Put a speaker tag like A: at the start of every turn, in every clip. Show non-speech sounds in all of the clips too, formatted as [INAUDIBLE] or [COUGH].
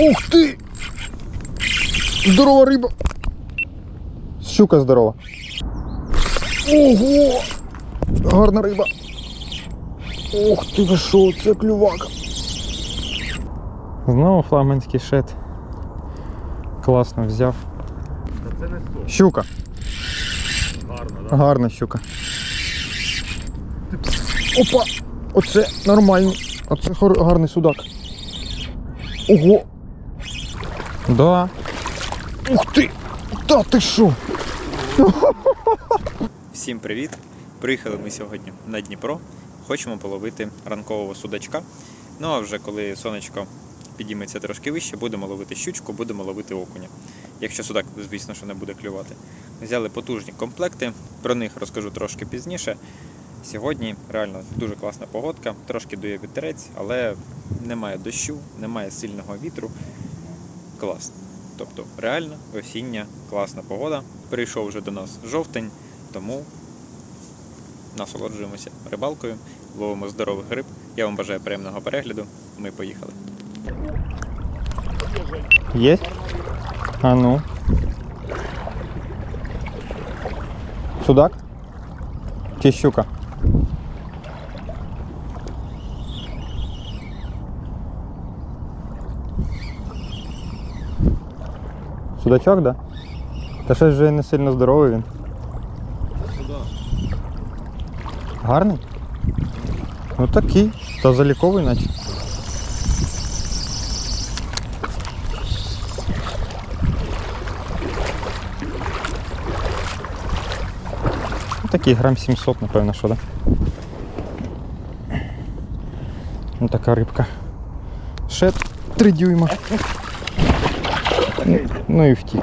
A: Ух ти! Здорова риба! Щука здорова. Ого! Гарна риба. Ух ти ви що, це клювака.
B: Знову флагманський шет. Класно взяв.
C: Це не.
A: Щука.
C: Гарно, да?
A: Гарна щука. Опа! Оце нормальний. Оце гарний судак. Ого!
B: Да.
A: Ух ти! Та ти що?
D: Всім привіт! Приїхали ми сьогодні на Дніпро. Хочемо половити ранкового судачка. Ну а вже коли сонечко підійметься трошки вище, будемо ловити щучку, будемо ловити окуня. Якщо судак, звісно, що не буде клювати. Взяли потужні комплекти, про них розкажу трошки пізніше. Сьогодні реально дуже класна погодка, трошки дує вітерець, але немає дощу, немає сильного вітру. Клас. Тобто реально осіння класна погода. Прийшов вже до нас жовтень, тому насолоджуємося рибалкою, ловимо здорових риб. Я вам бажаю приємного перегляду. Ми поїхали.
B: Є? А ну.
A: Судак? Чи щука? Судачок, да? Та щось вже не сильно здоровий він. Гарний? Ну такий. Та заліковий наче. Ну, такий грам 700, напевно, що, да? Ну така рибка. Шет 3 дюйма. Ну, і втік.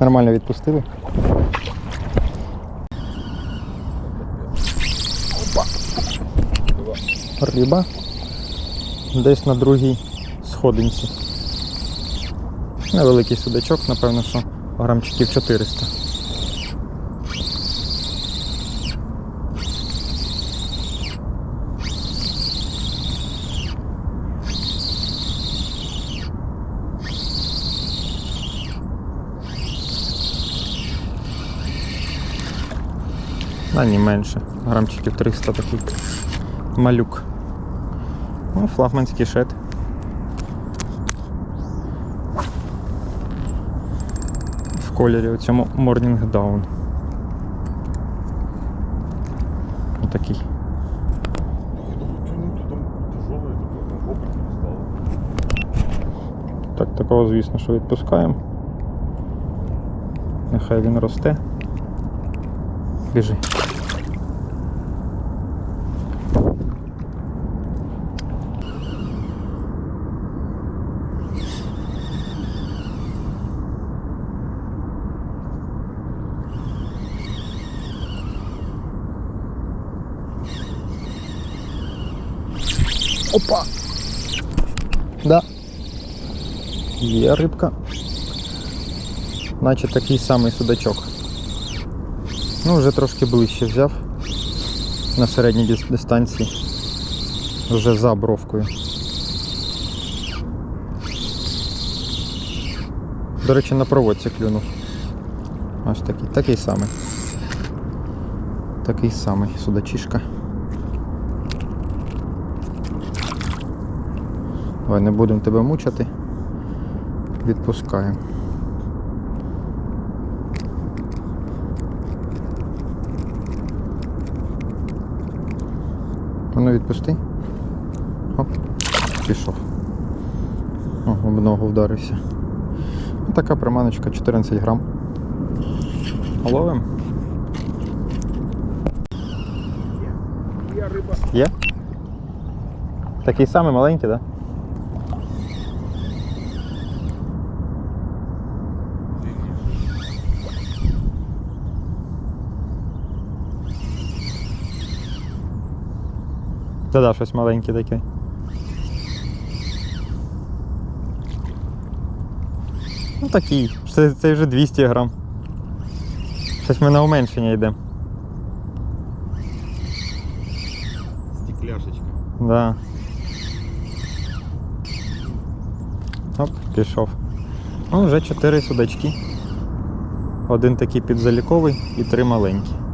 A: Нормально відпустили. Риба. Десь на другій сходинці. Невеликий судачок, напевно, що грамчиків 400. А ні менше. Грамчиків 300 такий малюк. Ну, флагманський шет. В кольорі у цьому Morning Down. Отакий.
C: Не.
A: Так, такого, звісно, що відпускаємо. Нехай він росте. Біжи. Опа! Да. Є рибка. Наче такий самий судачок. Ну, вже трошки ближче взяв на середній дистанції. Вже за бровкою. До речі, на проводці клюнув. Ось такий, такий самий. Такий самий судачишка. Давай не будемо тебе мучити. Відпускаємо. Ну відпусти. Оп, пішов. О, об ногу вдарився. Ну, така приманочка 14 грам. Ловим.
C: Я риба.
A: Є? Такий самий маленький, так? Да? Та-да, щось маленьке таке. Ну такий. Це, це вже 200 грам. Щось ми на уменшення йдемо.
C: Стекляшечка.
A: Да. Оп, пішов. Ну, вже чотири судачки. Один такий підзаліковий і три маленькі.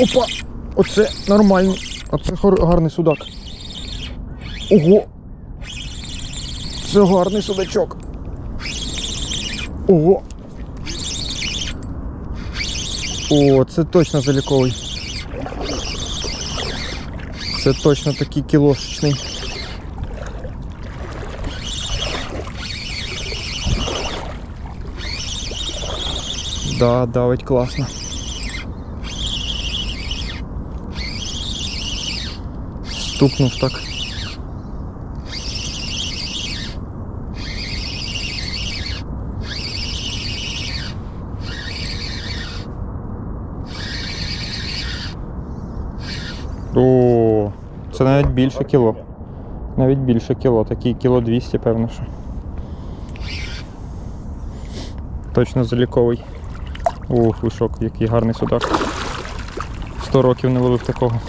E: Опа! Оце нормальний. Оце гарний судак. Ого! Це гарний судачок. Ого! О, це точно заліковий. Це точно такий кілошечний. Да, давить класно. Стукнув так.
A: О, це навіть більше кіло. Навіть більше кіло, такий кіло 200, певно, що. Точно заліковий. Ух, вишок, який гарний судак. 100 років не ловив такого.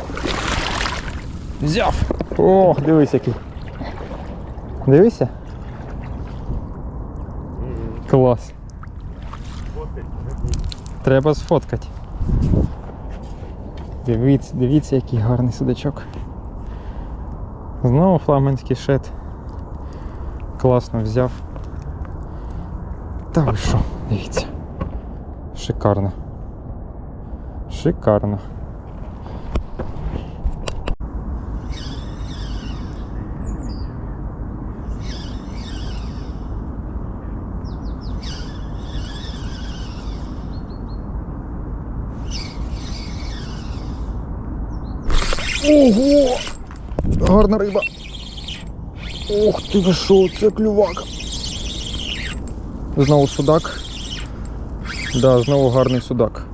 A: Взяв! О, дивись який. Дивися? Клас. Треба сфоткати. Дивіться, дивіться, який гарний судачок. Знову флагманський шет. Класно взяв. Та ви що, дивіться. Шикарно. Шикарно.
E: Ого! Гарна риба. Ух ти ви що, це клювак. Знову судак. Да, знову гарний судак.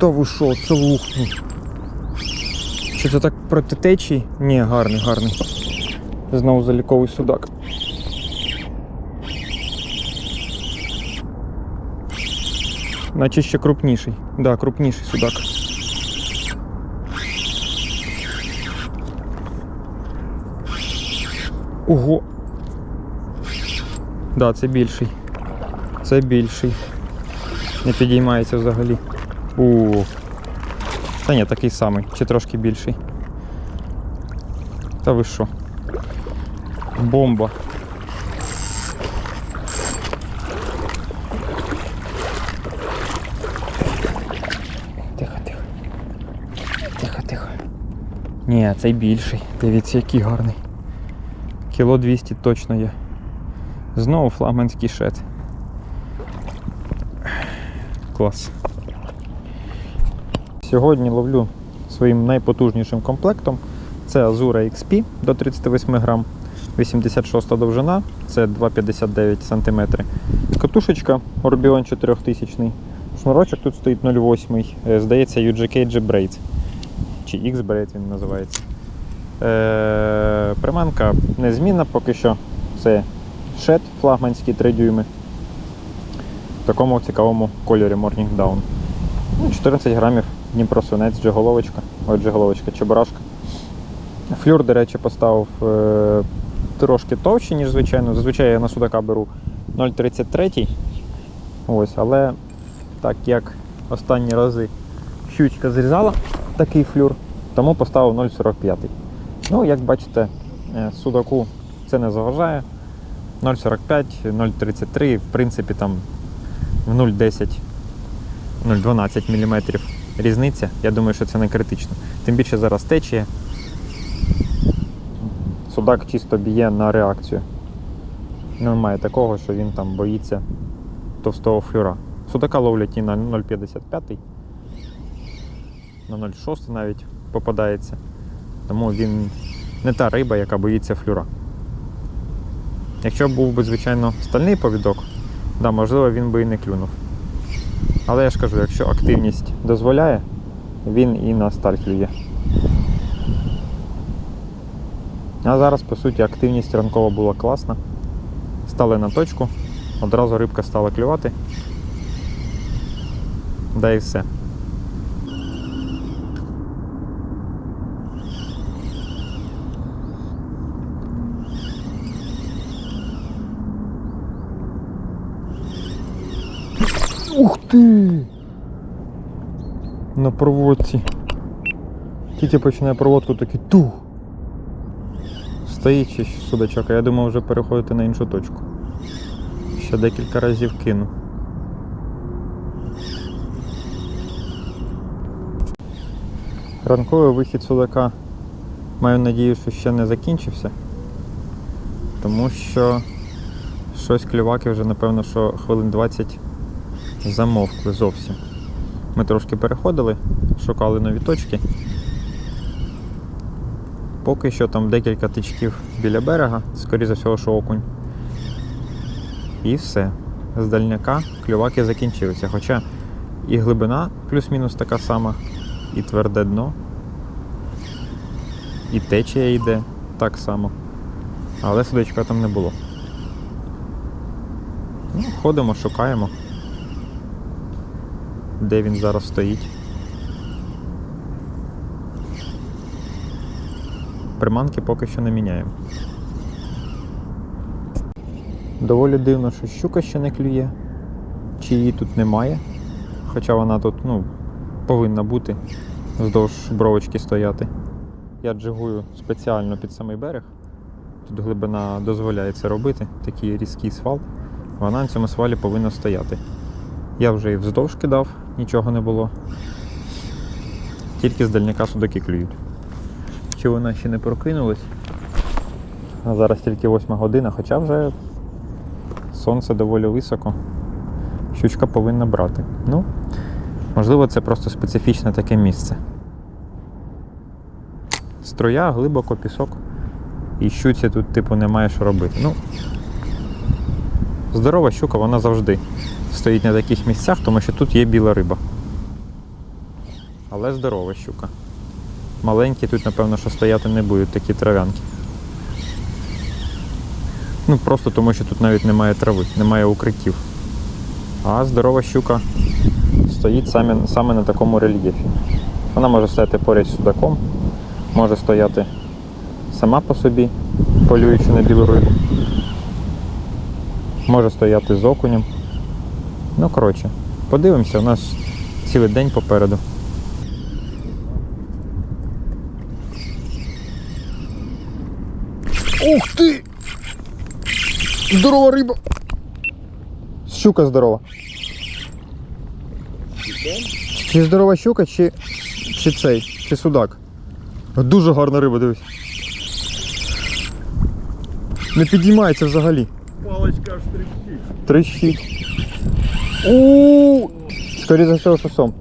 E: Та ви що, це лухнув. Чи це так проти течії? Ні, гарний, гарний. Знову заліковий судак. Наче ще крупніший. Да, крупніший судак. Ого.
A: Да, це більший. Це більший. Не підіймається взагалі. У. Та ні, такий самий, чи трошки більший. Та ви що? Бомба. Ні, цей більший. Дивіться, який гарний. Кіло 200 точно є. Знову флагманський шет. Клас. Сьогодні ловлю своїм найпотужнішим комплектом. Це Azura XP до 38 грам, 86 довжина, це 2,59 см. Катушечка Orbion 4000. Шнурочок тут стоїть 0,8. Е, Здається, UGK G-Braid. Чи X-Braid він називається. Е, приманка незмінна поки що. Це шет флагманський 3 дюйми. В такому цікавому кольорі Morning Down. Ну, 14 грамів Дніпро свинець, джеголовочка. Ой, джеголовочка, чебурашка. Флюр, до речі, поставив е, трошки товщий, ніж звичайно. Зазвичай я на судака беру 0,33. Ось, але так як останні рази щучка зрізала такий флюр, тому поставив 0,45. Ну, як бачите, е, судаку це не заважає. 0,45, 0,33, в принципі, там в 0,10, 0,12 мм різниця. Я думаю, що це не критично. Тим більше зараз течія. Судак чисто б'є на реакцію. Немає такого, що він там боїться товстого флюра. Судака ловлять і на 0,55, на 0,6 навіть попадається. Тому він не та риба, яка боїться флюра. Якщо був би, звичайно, стальний повідок, да, можливо, він би і не клюнув. Але я ж кажу, якщо активність дозволяє, він і на сталь клює. А зараз, по суті, активність ранкова була класна. Стали на точку, одразу рибка стала клювати. Да і все.
E: Ти! На проводці. Тільки починає проводку такий тух.
A: Стоїть ще судачок, а я думав вже переходити на іншу точку. Ще декілька разів кину. Ранковий вихід судака маю надію, що ще не закінчився. Тому що щось клюваки вже, напевно, що хвилин 20 замовкли зовсім. Ми трошки переходили, шукали нові точки. Поки що там декілька тичків біля берега, скоріше за всього, що окунь. І все. З дальняка клюваки закінчилися. Хоча і глибина плюс-мінус така сама, і тверде дно, і течія йде так само. Але судачка там не було. Ну, ходимо, шукаємо, де він зараз стоїть. Приманки поки що не міняємо. Доволі дивно, що щука ще не клює, чи її тут немає. Хоча вона тут ну, повинна бути вздовж бровочки стояти. Я джигую спеціально під самий берег. Тут глибина дозволяє це робити, такий різкий свал. Вона на цьому свалі повинна стояти. Я вже і вздовж кидав, нічого не було. Тільки з дальняка судаки клюють. Чи вона ще не прокинулась? Зараз тільки 8 година, хоча вже сонце доволі високо. Щучка повинна брати. Ну, можливо, це просто специфічне таке місце. Струя, глибоко, пісок. І щуці тут, типу, немає що робити. Ну, здорова щука, вона завжди стоїть на таких місцях, тому що тут є біла риба. Але здорова щука. Маленькі тут, напевно, що стояти не будуть такі трав'янки. Ну, просто тому що тут навіть немає трави, немає укриттів. А здорова щука стоїть саме, саме на такому рельєфі. Вона може стояти поряд з судаком, може стояти сама по собі, полюючи на білу рибу. Може стояти з окунем. Ну, коротше, подивимося, у нас цілий день попереду.
E: Ух ти! Здорова риба! Щука здорова. Чи здорова щука, чи, чи цей, чи судак. Дуже гарна риба, дивись. Не підіймається взагалі.
C: Палочка аж трещить.
E: Трещить. У Скоріше за всього, що сом.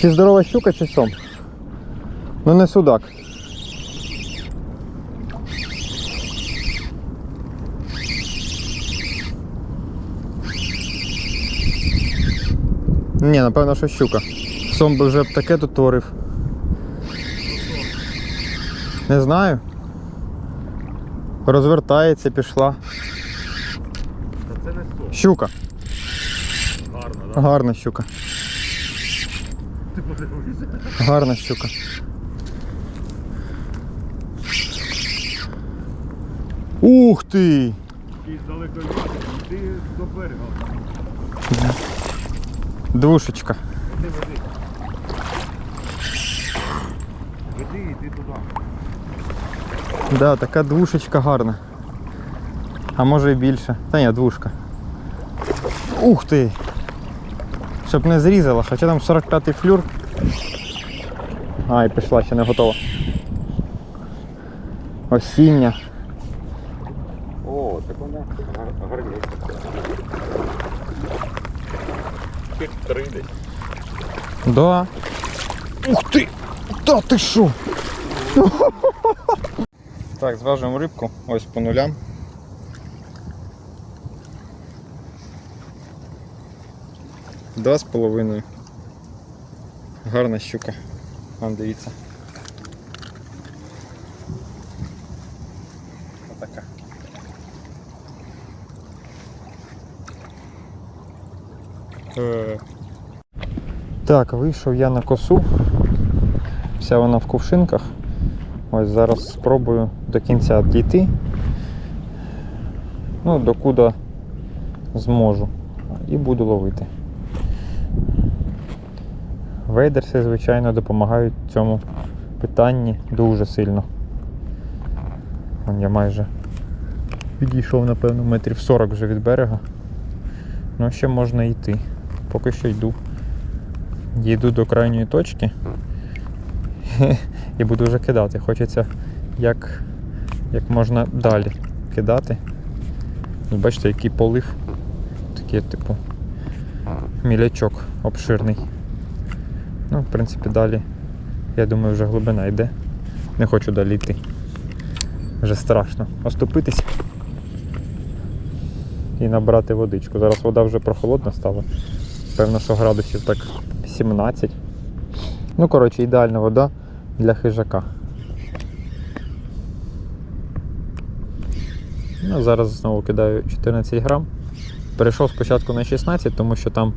E: Чи здорова щука, чи сом. Ну не судак. Ні, напевно, що щука. Сом би вже б таке тут творив. Не знаю. Розвертається, пішла. Щука.
C: Гарно, да?
E: Гарна щука.
C: Ти подивися.
E: Гарна щука. Ух ти!
C: Якийсь далеко йди до берега.
E: Двушечка.
C: Веди, веди. Веди, йди туди.
E: Да, така двушечка гарна. А може і більше. Та ні, двушка. Ух ти! Щоб не зрізала, хоча там 45-й флюр. Ай, пішла, ще не готова. Осіння.
C: О, так вона гарненька. Під три десь.
E: Да. Ух ти! Та ти що? Так, зважуємо рибку, ось по нулям. Два з половиною. Гарна щука. Вон дивіться. Отака. Е.
A: Так, вийшов я на косу. Вся вона в кувшинках. Ось зараз спробую до кінця відійти. Ну, докуди зможу. І буду ловити. Вейдерси, звичайно, допомагають в цьому питанні дуже сильно. Вон я майже відійшов, напевно, метрів 40 вже від берега. Ну, ще можна йти. Поки що йду. Дійду до крайньої точки [LAUGHS] і буду вже кидати. Хочеться як, як можна далі кидати. Бачите, який полив. Такий, типу, мілячок обширний. Ну, в принципі, далі, я думаю, вже глибина йде. Не хочу далі йти. Вже страшно оступитись і набрати водичку. Зараз вода вже прохолодна стала. Певно, що градусів так 17. Ну, коротше, ідеальна вода для хижака. Ну, зараз знову кидаю 14 грам. Перейшов спочатку на 16, тому що там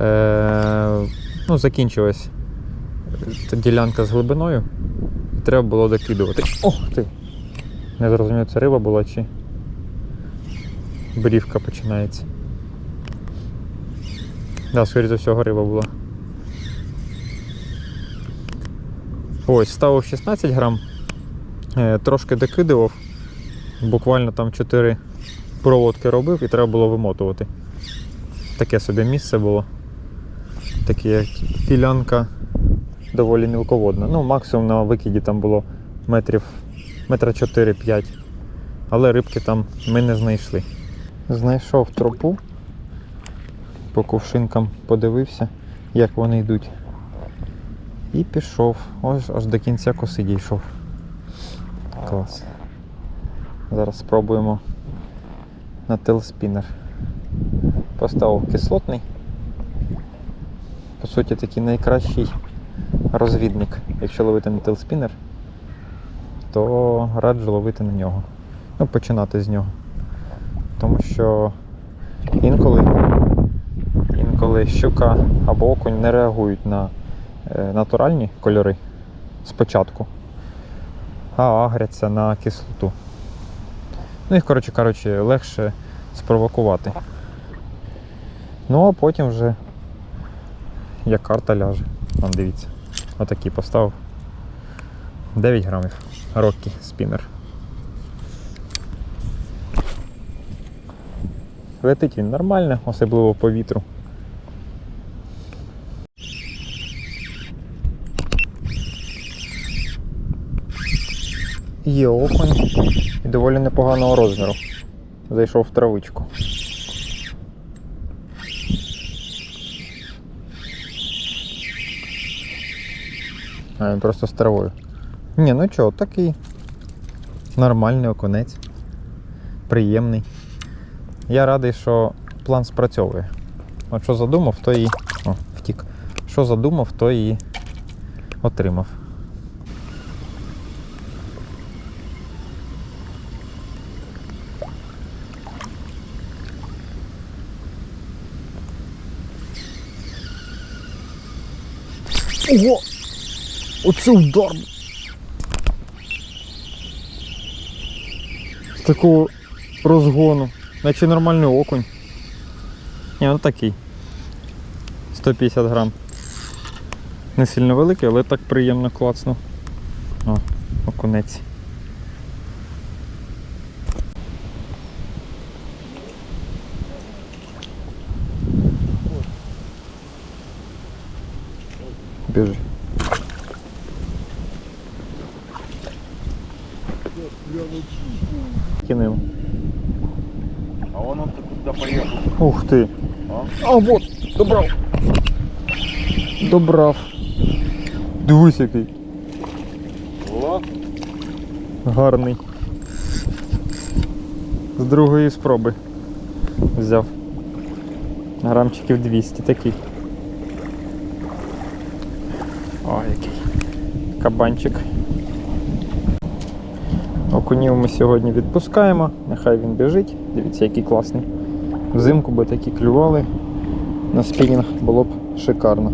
A: е- ну, закінчилась та ділянка з глибиною. І треба було докидувати. Ох ти! Не зрозумів, це риба була чи брівка починається. Да, скоріше за всього, риба була. Ось, ставив 16 грам, е, трошки докидував, буквально там 4 проводки робив і треба було вимотувати. Таке собі місце було. Таке як ділянка доволі мілководна. Ну, максимум на викиді там було метрів метра 4-5. Але рибки там ми не знайшли. Знайшов тропу, по кувшинкам подивився, як вони йдуть. І пішов. Ось аж до кінця коси дійшов. Клас. Зараз спробуємо на телспінер. Поставив кислотний. Суті, такий найкращий розвідник. Якщо ловити на телспінер, то раджу ловити на нього. Ну, починати з нього. Тому що інколи, інколи щука або окунь не реагують на е, натуральні кольори спочатку, а агряться на кислоту. Ну їх, коротше кажучи, легше спровокувати. Ну а потім вже як карта ляже. Вон дивіться. Отакий поставив. 9 грамів. Роккі спінер. Летить він нормально, особливо по вітру. Є окунь і доволі непоганого розміру. Зайшов в травичку. А він просто з травою. Ні, ну чого, такий нормальний окунець. Приємний. Я радий, що план спрацьовує. От що задумав, то і. О, втік. Що задумав, то і отримав. Ого! Оце удар! З такого розгону. Наче нормальний окунь. Ні, ну такий. 150 грам. Не сильно великий, але так приємно клацнув. О, окунець. Біжи. Кинемо.
C: А он он куда поехал?
A: Ти.
C: А?
A: А вот, добрав. Добрав. Дивись який.
C: О,
A: Гарний. З другої спроби взяв. Грамчиків 200 такий. О, який. Кабанчик. Окунів ми сьогодні відпускаємо, нехай він біжить. Дивіться, який класний. Взимку би такі клювали.
E: на спінінг було б шикарно.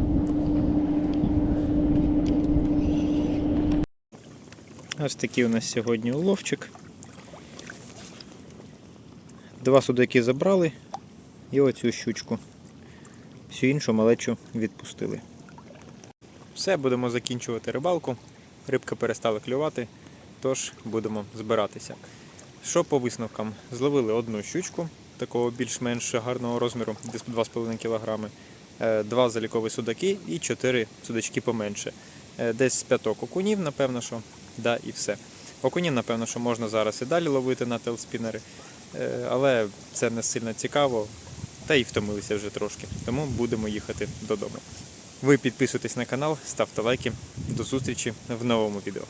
A: Ось такий у нас сьогодні уловчик. Два судаки забрали і оцю щучку. Всю іншу малечу відпустили. Все, будемо закінчувати рибалку. Рибка перестала клювати, тож будемо збиратися. Що по висновкам? Зловили одну щучку, такого більш-менш гарного розміру, десь 2,5 кг, е, два залікові судаки і чотири судачки поменше. Е, Десь п'яток окунів, напевно, що да, і все. Окунів, напевно, що можна зараз і далі ловити на телспінери, е, але це не сильно цікаво, та й втомилися вже трошки. Тому будемо їхати додому. Ви підписуйтесь на канал, ставте лайки. До зустрічі в новому відео.